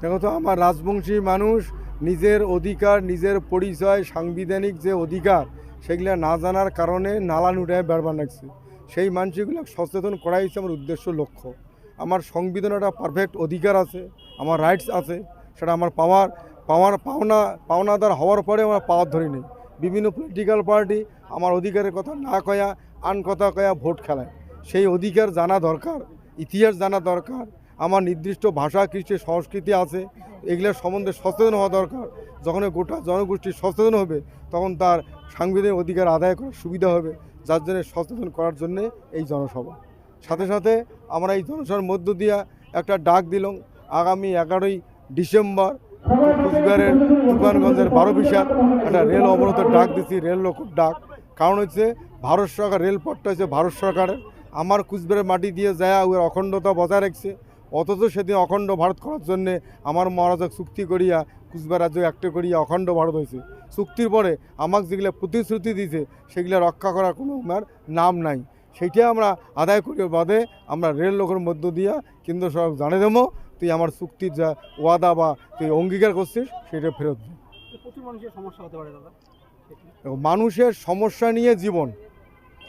দেখো তো, আমার রাজবংশী মানুষ, নিজের অধিকার, নিজের পরিচয়, সাংবিধানিক যে অধিকার, সেগুলো না জানার কারণে নালান উঠে বেড়বার লাগছে সেই মানুষগুলো সচেতন করাই হচ্ছে আমার উদ্দেশ্য, লক্ষ্য। আমার সংবিধানে একটা পারফেক্ট অধিকার আছে, আমার রাইটস আছে, সেটা আমার পাওয়ার পাওয়ার পাওনা, পাওনাদার হওয়ার পরে আমার পাওয়ার ধরে নেই বিভিন্ন পলিটিক্যাল পার্টি আমার অধিকারের কথা না কয়া, আন কথা কয়া ভোট খেলায়। সেই অধিকার জানা দরকার, ইতিহাস জানা দরকার আমার নির্দিষ্ট ভাষা, কৃষ্টি, সংস্কৃতি আছে, এগুলোর সম্বন্ধে সচেতন হওয়া দরকার। যখন গোটা জনগোষ্ঠী সচেতন হবে, তখন তার সাংবিধানিক অধিকার আদায় করার সুবিধা হবে, যার জন্য সচেতন করার জন্যে এই জনসভা। সাথে সাথে আমরা এই জনসভার মধ্য দিয়া একটা ডাক দিলাম, আগামী এগারোই ডিসেম্বর, কুচবিহারের তুফানগঞ্জের বারো বিশাল একটা রেল অবরোধের ডাক দিচ্ছি রেল লোকের ডাক। কারণ হচ্ছে ভারত সরকার, রেলপথটা হচ্ছে ভারত সরকারের। আমার কুচবিহারের মাটি দিয়ে যায়, ওর অখণ্ডতা বজায় রাখছে। অথচ সেদিন অখণ্ড ভারত করার জন্যে আমার মহারাজা চুক্তি করিয়া কুচবিহার রাজ্য একটা করিয়া অখণ্ড ভারত হয়েছে চুক্তির পরে আমাকে যেগুলো প্রতিশ্রুতি দিয়েছে সেগুলো রক্ষা করার কোনো আমার নাম নাই। সেইটা আমরা আদায় করি বাদে আমরা রেল লোকের মধ্য দিয়া কেন্দ্র সরকার জানে দেবো তুই আমার চুক্তির যা ওয়াদা বা তুই অঙ্গীকার করছিস সেটা ফেরত দে। মানুষের সমস্যা হতে পারে দাদা সেটি। দেখো, মানুষের সমস্যা নিয়ে জীবন।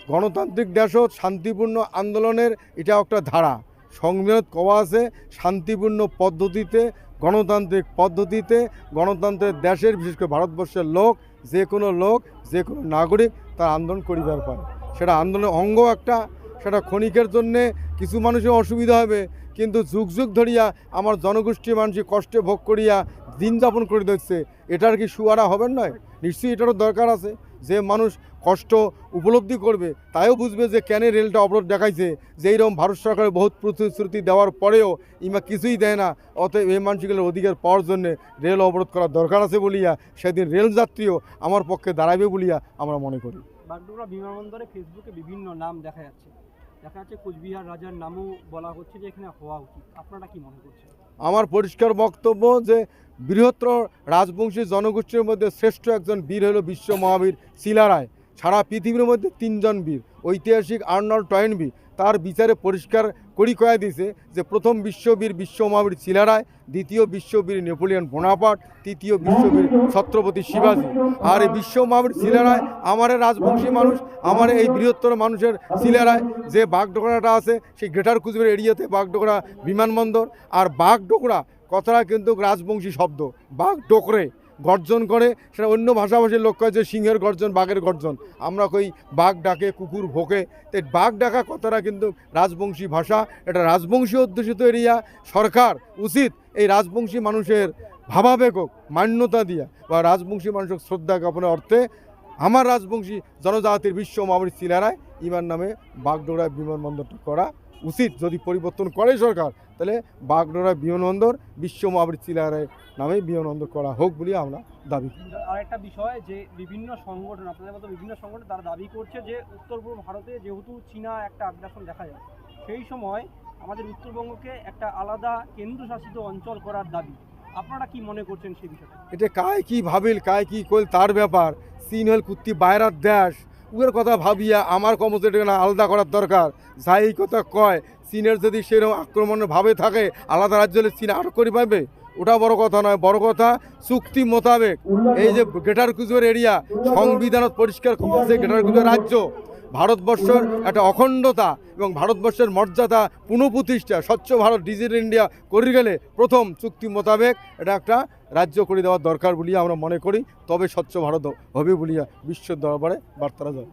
গণতান্ত্রিক দেশত শান্তিপূর্ণ আন্দোলনের এটা একটা ধারা। সংবিধান কওয়া আছে শান্তিপূর্ণ পদ্ধতিতে, গণতান্ত্রিক পদ্ধতিতে, গণতন্ত্রের দেশের, বিশেষ করে ভারতবর্ষের লোক, যে কোনো লোক, যে কোনো নাগরিক তার আন্দোলন করিবার পায় সেটা আন্দোলনের অঙ্গ একটা, সেটা ক্ষণিকের জন্যে কিছু মানুষের অসুবিধা হবে, কিন্তু যুগ যুগ ধরিয়া আমার জনগোষ্ঠীর মানুষই কষ্টে ভোগ করিয়া দিন যাপন করে দিচ্ছে, এটার কি সুয়ারা হবেন নয়? নিশ্চয়ই এটারও দরকার আছে। যে মানুষ কষ্ট উপলব্ধি করবে, তাইও বুঝবে যে কেন রেলটা অবরোধ দেখাইছে। যে এইরকম ভারত সরকারের বহুত প্রতিশ্রুতি দেওয়ার পরেও ইমা কিছুই দেয় না। অতএব এই মানুষগুলোর অধিকার পাওয়ার জন্য রেল অবরোধ করার দরকার আছে বলিয়া সেদিন রেল যাত্রীও আমার পক্ষে দাঁড়াবে বলিয়া আমরা মনে করি। বাগডোগরা বিমানবন্দরে ফেসবুকে বিভিন্ন নাম দেখা যাচ্ছে। দেখা যাচ্ছে কোচবিহার রাজার নামও বলা হচ্ছে যে এখানে হওয়া উচিত। আপনারা কি মনে করছেন? আমার পরিষ্কার বক্তব্য যে বৃহত্তর রাজবংশী জনগোষ্ঠীর মধ্যে শ্রেষ্ঠ একজন বীর হলো বিশ্ব মহাবীর শিলারায় সারা পৃথিবীর মধ্যে তিনজন বীর, ঐতিহাসিক আর্নল্ড টয়েনবি তার বিচারে পরিষ্কার করি কয়া দিছে যে প্রথম বিশ্ববীর বিশ্ব মহাবীর শিলারায়, দ্বিতীয় বিশ্ববীর নেপোলিয়ন বোনাপাট তৃতীয় বিশ্ববীর ছত্রপতি শিবাজী। আর এই বিশ্ব মহাবীর শিলারায় আমার রাজবংশী মানুষ, আমার এই বৃহত্তর মানুষের শিলারায় যে বাগডোগরাটা আছে, সেই গ্রেটার কুচবিহার এরিয়াতে বাগডোগরা বিমানবন্দর। আর বাগডোগরা কথাটা কিন্তু রাজবংশী শব্দ বাঘ ডোকরে গর্জন করে, সেটা অন্য ভাষাভাষীর লোক কয় যে সিংহের গর্জন, বাঘের গর্জন। আমরা কই, বাঘ ডাকে, কুকুর ভোকে। তো এই বাঘ ডাকা কথাটা কিন্তু রাজবংশী ভাষা, এটা রাজবংশী অধ্যুষিত এরিয়া। সরকার উচিত এই রাজবংশী মানুষের ভাবাবেগক মান্যতা দিয়া, বা রাজবংশী মানুষের শ্রদ্ধা জ্ঞাপনের অর্থে আমার রাজবংশী জনজাতির বিশ্ব মহাবীর চিলারায় ইমার নামে বাগডোগরা বিমানবন্দরটা করা উচিত যদি পরিবর্তন করে সরকার তাহলে বাগডোগরা বিমানবন্দর বিশ্ব মহাবীর শিলারায় নামে বিমানবন্দর করা হোক বলে আমরা দাবি করি। আর একটা বিষয় যে বিভিন্ন সংগঠন আপনাদের মতো বিভিন্ন সংগঠন তারা দাবি করছে যে উত্তর পূর্ব ভারতে যেহেতু চীনা একটা আগ্রাসন দেখা যায় সেই সময় আমাদের উত্তরবঙ্গকে একটা আলাদা কেন্দ্রশাসিত অঞ্চল করার দাবি। আপনারা কি মনে করছেন সেই বিষয়ে? এটা কায় কি ভাবিল কায় কি কইল তার ব্যাপার। চীন হল কুত্তি বাইরার দেশ। উয়ের কথা ভাবিয়া আমার কর্মচারী না আলাদা করার দরকার। যাই কথা কয়, চীনের যদি সেরকম আক্রমণের ভাবে থাকে, আলাদা রাজ্য হলে চীন আটক করে পাবে ওটা বড় কথা নয়, বড় কথা চুক্তি মোতাবেক। এই যে গ্রেটার কুজোর এরিয়া সংবিধানত পরিষ্কার করছে গ্রেটার কুজোর রাজ্য। ভারতবর্ষের একটা অখণ্ডতা এবং ভারতবর্ষের মর্যাদা পুনঃপ্রতিষ্ঠা, স্বচ্ছ ভারত, ডিজিটাল ইন্ডিয়া করি গেলে প্রথম চুক্তি মোতাবেক এটা একটা রাজ্য করে দেওয়ার দরকার বলিয়া আমরা মনে করি। তবে স্বচ্ছ ভারত হবে বলিয়া বিশ্ব দরবারে বার্তারা যায়